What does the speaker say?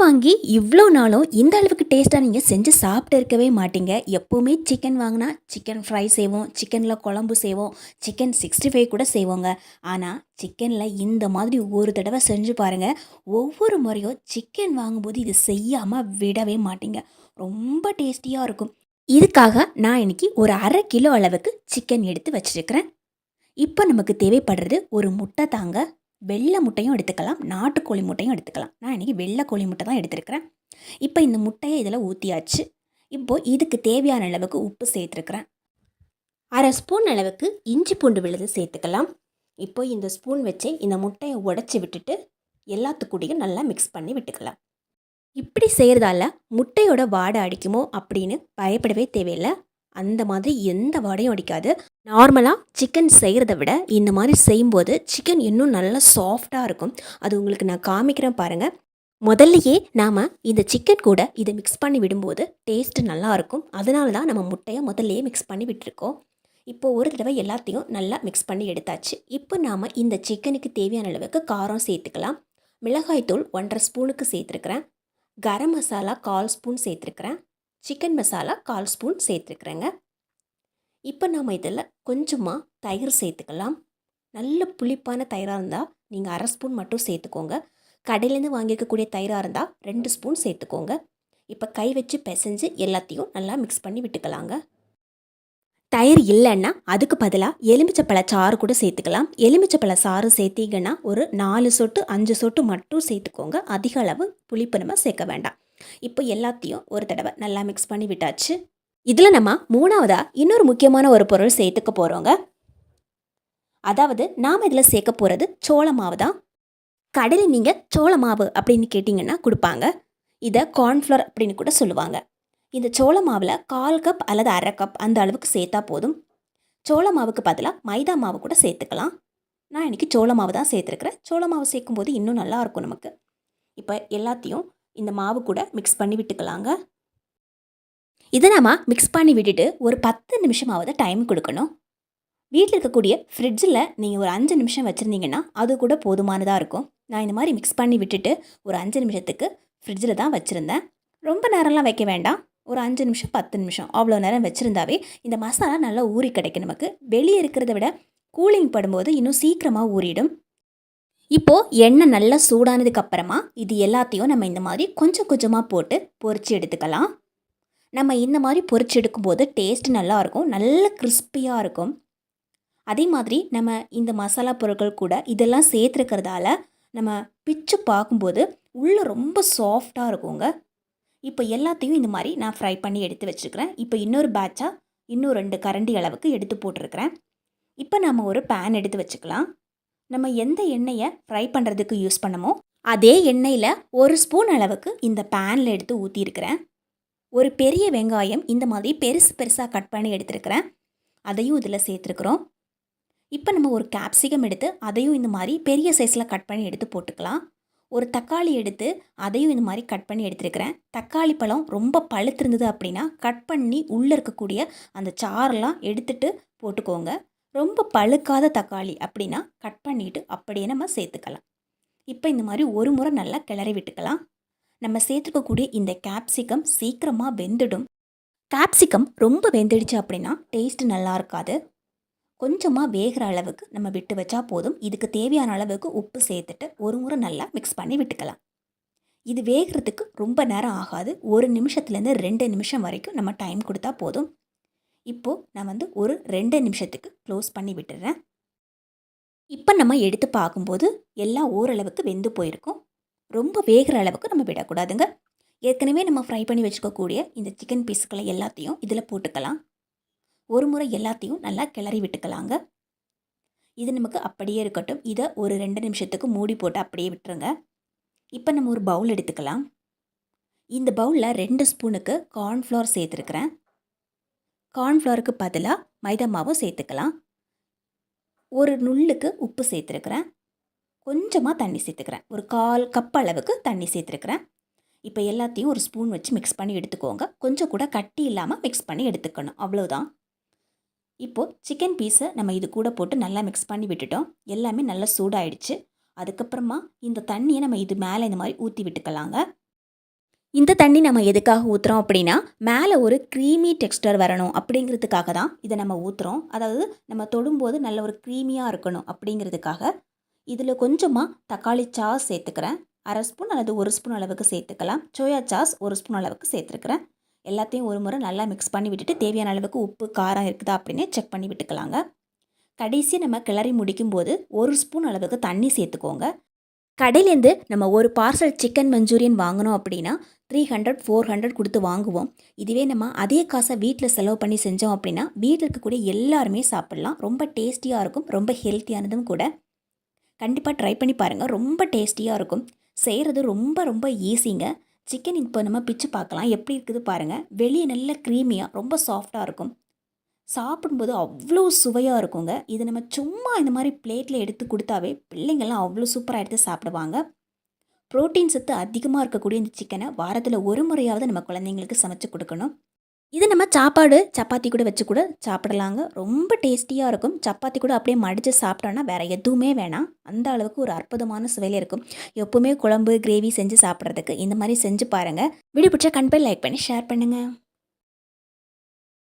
வாங்கி இவ்வளோ நாளும் இந்த அளவுக்கு டேஸ்ட்டாக நீங்கள் செஞ்சு சாப்பிட்டு இருக்கவே மாட்டீங்க. எப்போவுமே சிக்கன் வாங்கினா சிக்கன் ஃப்ரை செய்வோம் சிக்கனில் குழம்பு செய்வோம் சிக்கன் சிக்ஸ்டி ஃபைவ் கூட செய்வோங்க. ஆனால் சிக்கனில் இந்த மாதிரி ஒரு தடவை செஞ்சு பாருங்கள் ஒவ்வொரு முறையும் சிக்கன் வாங்கும்போது இது செய்யாமல் விடவே மாட்டீங்க. ரொம்ப டேஸ்டியாக இருக்கும். இதுக்காக நான் இன்னைக்கு ஒரு அரை கிலோ அளவுக்கு சிக்கன் எடுத்து வச்சுருக்கிறேன். இப்போ நமக்கு தேவைப்படுறது ஒரு முட்டை தாங்க. வெள்ளை முட்டையும் எடுத்துக்கலாம் நாட்டுக்கோழி முட்டையும் எடுத்துக்கலாம். நான் இன்றைக்கி வெள்ளை கோழி முட்டை தான் எடுத்துருக்கிறேன். இப்போ இந்த முட்டையை இதில் ஊற்றியாச்சு இப்போது இதுக்கு தேவையான அளவுக்கு உப்பு சேர்த்துருக்குறேன். அரை ஸ்பூன் அளவுக்கு இஞ்சி பூண்டு விழுது சேர்த்துக்கலாம். இப்போ இந்த ஸ்பூன் வச்சு இந்த முட்டையை உடச்சி விட்டுட்டு எல்லாத்துக்கூடையும் நல்லா மிக்ஸ் பண்ணி விட்டுக்கலாம். இப்படி செய்கிறதால முட்டையோட வாடை அடிக்குமோ அப்படின்னு பயப்படவே தேவையில்லை. அந்த மாதிரி எந்த வாடையும் அடிக்காது. நார்மலாக சிக்கன் செய்கிறத விட இந்த மாதிரி செய்யும்போது சிக்கன் இன்னும் நல்லா சாஃப்டாக இருக்கும். அது உங்களுக்கு நான் காமிக்கிறேன் பாருங்கள் முதல்லையே நாம் இந்த சிக்கன் கூட இதை மிக்ஸ் பண்ணி விடும்போது டேஸ்ட்டு நல்லா இருக்கும். அதனால தான் நம்ம முட்டையை முதல்லையே மிக்ஸ் பண்ணி விட்டுருக்கோம். இப்போ ஒரு தடவை எல்லாத்தையும் நல்லா மிக்ஸ் பண்ணி எடுத்தாச்சு. இப்போ நாம் இந்த சிக்கனுக்கு தேவையான அளவுக்கு காரம் சேர்த்துக்கலாம். மிளகாய்த்தூள் ஒன்றரை ஸ்பூனுக்கு சேர்த்துருக்குறேன். கரம் மசாலா கால் ஸ்பூன் சேர்த்துருக்குறேன். சிக்கன் மசாலா கால் ஸ்பூன் சேர்த்துருக்குறேங்க இப்போ நம்ம இதில் கொஞ்சமாக தயிர் சேர்த்துக்கலாம். நல்ல புளிப்பான தயிராக இருந்தால் நீங்கள் அரை ஸ்பூன் மட்டும் சேர்த்துக்கோங்க. கடையிலேருந்து வாங்கியிருக்கக்கூடிய தயிராக இருந்தால் ரெண்டு ஸ்பூன் சேர்த்துக்கோங்க. இப்போ கை வச்சு பிசைஞ்சு எல்லாத்தையும் நல்லா மிக்ஸ் பண்ணி விட்டுக்கலாங்க. தயிர் இல்லைன்னா அதுக்கு பதிலாக எலுமிச்சப்பழ சாறு கூட சேர்த்துக்கலாம். எலுமிச்சப்பழ சாறு சேர்த்தீங்கன்னா ஒரு நாலு சொட்டு அஞ்சு சொட்டு மட்டும் சேர்த்துக்கோங்க. அதிக அளவு புளிப்பு நம்ம சேர்க்க வேண்டாம். இப்போ எல்லாத்தையும் ஒரு தடவை நல்லா மிக்ஸ் பண்ணி விட்டாச்சு. இதில் நம்ம மூணாவதாக இன்னொரு முக்கியமான ஒரு பொருள் சேர்த்துக்க போகிறோங்க அதாவது நாம் இதில் சேர்க்க போகிறது சோள மாவு தான் கடையில் நீங்கள் சோள மாவு அப்படின்னு கேட்டிங்கன்னா கொடுப்பாங்க. இதை கார்ன்ஃப்ளவர் அப்படின்னு கூட சொல்லுவாங்க. இந்த சோள மாவில் கால் கப் அல்லது அரை கப் அந்த அளவுக்கு சேர்த்தா போதும். சோள மாவுக்கு பதிலாக மைதா மாவு கூட சேர்த்துக்கலாம். நான் இன்றைக்கி சோள மாவு தான் சேர்த்துருக்குறேன். சோள மாவு சேர்க்கும்போது இன்னும் நல்லாயிருக்கும் நமக்கு. இப்போ எல்லாத்தையும் இந்த மாவு கூட மிக்ஸ் பண்ணி விட்டுக்கலாங்க. இதை நம்ம மிக்ஸ் பண்ணி விட்டுட்டு ஒரு பத்து நிமிஷமாவது டைம் கொடுக்கணும். வீட்டில் இருக்கக்கூடிய ஃப்ரிட்ஜில் நீங்கள் ஒரு அஞ்சு நிமிஷம் வச்சுருந்தீங்கன்னா அது கூட போதுமானதாக இருக்கும். நான் இந்த மாதிரி மிக்ஸ் பண்ணி விட்டுட்டு ஒரு அஞ்சு நிமிஷத்துக்கு ஃப்ரிட்ஜில் தான் வச்சுருந்தேன். ரொம்ப நேரம்லாம் வைக்க வேண்டாம். ஒரு அஞ்சு நிமிஷம் பத்து நிமிஷம் அவ்வளோ நேரம் வச்சுருந்தாவே இந்த மசாலா நல்லா ஊறி கிடைக்கும். நமக்கு வெளியே இருக்கிறத விட கூலிங் படும்போது இன்னும் சீக்கிரமாக ஊறிடும். இப்போது எண்ணெய் நல்லா சூடானதுக்கு அப்புறமா இது எல்லாத்தையும் நம்ம இந்த மாதிரி கொஞ்சம் கொஞ்சமாக போட்டு பொறிச்சு எடுத்துக்கலாம். நம்ம இந்த மாதிரி பொறிச்சு எடுக்கும்போது டேஸ்ட் நல்லாயிருக்கும் நல்ல கிறிஸ்பியாக இருக்கும். அதே மாதிரி நம்ம இந்த மசாலா பொருட்கள் கூட இதெல்லாம் சேர்த்துருக்கிறதால நம்ம பிச்சு பார்க்கும்போது உள்ளே ரொம்ப சாஃப்டாக இருக்குங்க. இப்போ எல்லாத்தையும் இந்த மாதிரி நான் ஃப்ரை பண்ணி எடுத்து வச்சுருக்கிறேன். இப்போ இன்னொரு பேட்சாக இன்னும் ரெண்டு கரண்டி அளவுக்கு எடுத்து போட்டிருக்கிறேன். இப்போ நம்ம ஒரு பேன் எடுத்து வச்சுக்கலாம். நம்ம எந்த எண்ணெயை ஃப்ரை பண்ணுறதுக்கு யூஸ் பண்ணமோ அதே எண்ணெயில் ஒரு ஸ்பூன் அளவுக்கு இந்த பேனில் எடுத்து ஊற்றிருக்கிறேன் ஒரு பெரிய வெங்காயம் இந்த மாதிரி பெருசு பெருசாக கட் பண்ணி எடுத்துருக்கிறேன். அதையும் இதில் சேர்த்துருக்குறோம். இப்போ நம்ம ஒரு கேப்சிகம் எடுத்து அதையும் இந்த மாதிரி பெரிய சைஸில் கட் பண்ணி எடுத்து போட்டுக்கலாம். ஒரு தக்காளி எடுத்து அதையும் இந்த மாதிரி கட் பண்ணி எடுத்துருக்கிறேன். தக்காளி பழம் ரொம்ப பழுத்திருந்தது அப்படின்னா கட் பண்ணி உள்ளே இருக்கக்கூடிய அந்த சாரெல்லாம் எடுத்துட்டு போட்டுக்கோங்க. ரொம்ப பழுக்காத தக்காளி அப்படின்னா கட் பண்ணிவிட்டு அப்படியே நம்ம சேர்த்துக்கலாம். இப்போ இந்த மாதிரி ஒரு முறை நல்லா கிளறி விட்டுக்கலாம். நம்ம சேர்த்துக்கக்கூடிய இந்த கேப்சிகம் சீக்கிரமாக வெந்துடும். கேப்சிகம் ரொம்ப வெந்துடுச்சு அப்படின்னா டேஸ்ட் நல்லா இருக்காது. கொஞ்சமாக வேகிற அளவுக்கு நம்ம விட்டு வச்சா போதும். இதுக்கு தேவையான அளவுக்கு உப்பு சேர்த்துட்டு ஒரு முறை நல்லா மிக்ஸ் பண்ணி விட்டுக்கலாம். இது வேகிறதுக்கு ரொம்ப நேரம் ஆகாது. ஒரு நிமிஷத்துலேருந்து ரெண்டு நிமிஷம் வரைக்கும் நம்ம டைம் கொடுத்தா போதும். இப்போது நான் வந்து ஒரு ரெண்டு நிமிஷத்துக்கு க்ளோஸ் பண்ணி விட்டுறேன். இப்போ நம்ம எடுத்து பார்க்கும்போது எல்லாம் ஓரளவுக்கு வெந்து போயிருக்கும். ரொம்ப வேகிற அளவுக்கு நம்ம விடக்கூடாதுங்க. ஏற்கனவே நம்ம ஃப்ரை பண்ணி வச்சுக்கக்கூடிய இந்த சிக்கன் பீஸுக்களை எல்லாத்தையும் இதில் போட்டுக்கலாம். ஒரு முறை எல்லாத்தையும் நல்லா கிளறி விட்டுக்கலாங்க. இது நமக்கு அப்படியே இருக்கட்டும். இதை ஒரு ரெண்டு நிமிஷத்துக்கு மூடி போட்டு அப்படியே விட்டுருங்க. இப்போ நம்ம ஒரு பவுல் எடுத்துக்கலாம். இந்த பவுலில் ரெண்டு ஸ்பூனுக்கு கார்ன்ஃப்ளவர் சேர்த்துருக்குறேன். கார்ன்ஃப்ளவருக்கு பதிலாக மைதா மாவும் சேர்த்துக்கலாம். ஒரு நுள்ளுக்கு உப்பு சேர்த்துருக்குறேன். கொஞ்சமாக தண்ணி சேர்த்துக்கிறேன். ஒரு கால் கப் அளவுக்கு தண்ணி சேர்த்துருக்குறேன். இப்போ எல்லாத்தையும் ஒரு ஸ்பூன் வச்சு மிக்ஸ் பண்ணி எடுத்துக்கோங்க. கொஞ்சம் கூட கட்டி இல்லாமல் மிக்ஸ் பண்ணி எடுத்துக்கணும். அவ்வளோதான் இப்போது சிக்கன் பீஸை நம்ம இது கூட போட்டு நல்லா மிக்ஸ் பண்ணி விட்டுட்டோம். எல்லாமே நல்லா சூடாயிடுச்சு. அதுக்கப்புறமா இந்த தண்ணியை நம்ம இது மேலே இந்த மாதிரி ஊற்றி விட்டுக்கலாங்க. இந்த தண்ணி நம்ம எதுக்காக ஊற்றுறோம் அப்படின்னா மேலே ஒரு க்ரீமி டெக்ஸ்டர் வரணும் அப்படிங்கிறதுக்காக தான் இதை நம்ம ஊற்றுறோம் அதாவது நம்ம தொடும்போது நல்ல ஒரு க்ரீமியாக இருக்கணும் அப்படிங்கிறதுக்காக. இதில் கொஞ்சமாக தக்காளி சாஸ் சேர்த்துக்கிறேன். அரை ஸ்பூன் அல்லது ஒரு ஸ்பூன் அளவுக்கு சேர்த்துக்கலாம். சோயா சாஸ் ஒரு ஸ்பூன் அளவுக்கு சேர்த்துருக்குறேன். எல்லாத்தையும் ஒரு முறை நல்லா மிக்ஸ் பண்ணி விட்டுட்டு தேவையான அளவுக்கு உப்பு காரம் இருக்குதா அப்படின்னு செக் பண்ணி விட்டுக்கலாங்க. கடைசி நம்ம கிளறி முடிக்கும்போது ஒரு ஸ்பூன் அளவுக்கு தண்ணி சேர்த்துக்கோங்க. கடையிலேருந்து நம்ம ஒரு பார்சல் சிக்கன் மஞ்சூரியன் வாங்கினோம் அப்படின்னா த்ரீ ஹண்ட்ரட் ஃபோர் ஹண்ட்ரட் கொடுத்து வாங்குவோம். இதுவே நம்ம அதே காசை வீட்டில் செலவு பண்ணி செஞ்சோம் அப்படின்னா வீட்டில் இருக்கக்கூடிய எல்லாருமே சாப்பிட்லாம். ரொம்ப டேஸ்டியாக இருக்கும். ரொம்ப ஹெல்த்தியானதும் கூட. கண்டிப்பாக ட்ரை பண்ணி பாருங்கள் ரொம்ப டேஸ்டியாக இருக்கும். செய்கிறது ரொம்ப ரொம்ப ஈஸிங்க சிக்கன் இப்போ நம்ம பிச்சு பார்க்கலாம். எப்படி இருக்குது பாருங்கள் வெளியே நல்ல க்ரீமியாக ரொம்ப சாஃப்டாக இருக்கும். சாப்பிடும்போது அவ்வளோ சுவையாக இருக்குங்க. இது நம்ம சும்மா இந்த மாதிரி பிளேட்டில் எடுத்து கொடுத்தாவே பிள்ளைங்கள்லாம் அவ்வளோ சூப்பராக எடுத்து சாப்பிடுவாங்க. புரோட்டீன் சத்து அதிகமாக இருக்கக்கூடிய இந்த சிக்கனை வாரத்தில் ஒரு முறையாவது நம்ம குழந்தைங்களுக்கு சமைச்சு கொடுக்கணும். இது நம்ம சாப்பாடு சப்பாத்தி கூட வச்சு கூட சாப்பிடலாங்க. ரொம்ப டேஸ்டியாக இருக்கும். சப்பாத்தி கூட அப்படியே மடித்து சாப்பிட்டோன்னா வேறு எதுவுமே வேணாம். அந்த அளவுக்கு ஒரு அற்புதமான சுவையில் இருக்கும். எப்போவுமே குழம்பு கிரேவி செஞ்சு சாப்பிட்றதுக்கு. இந்த மாதிரி செஞ்சு பாருங்கள் வீடியோ பிடிச்சா கண்டிப்பாக லைக் பண்ணி ஷேர் பண்ணுங்கள்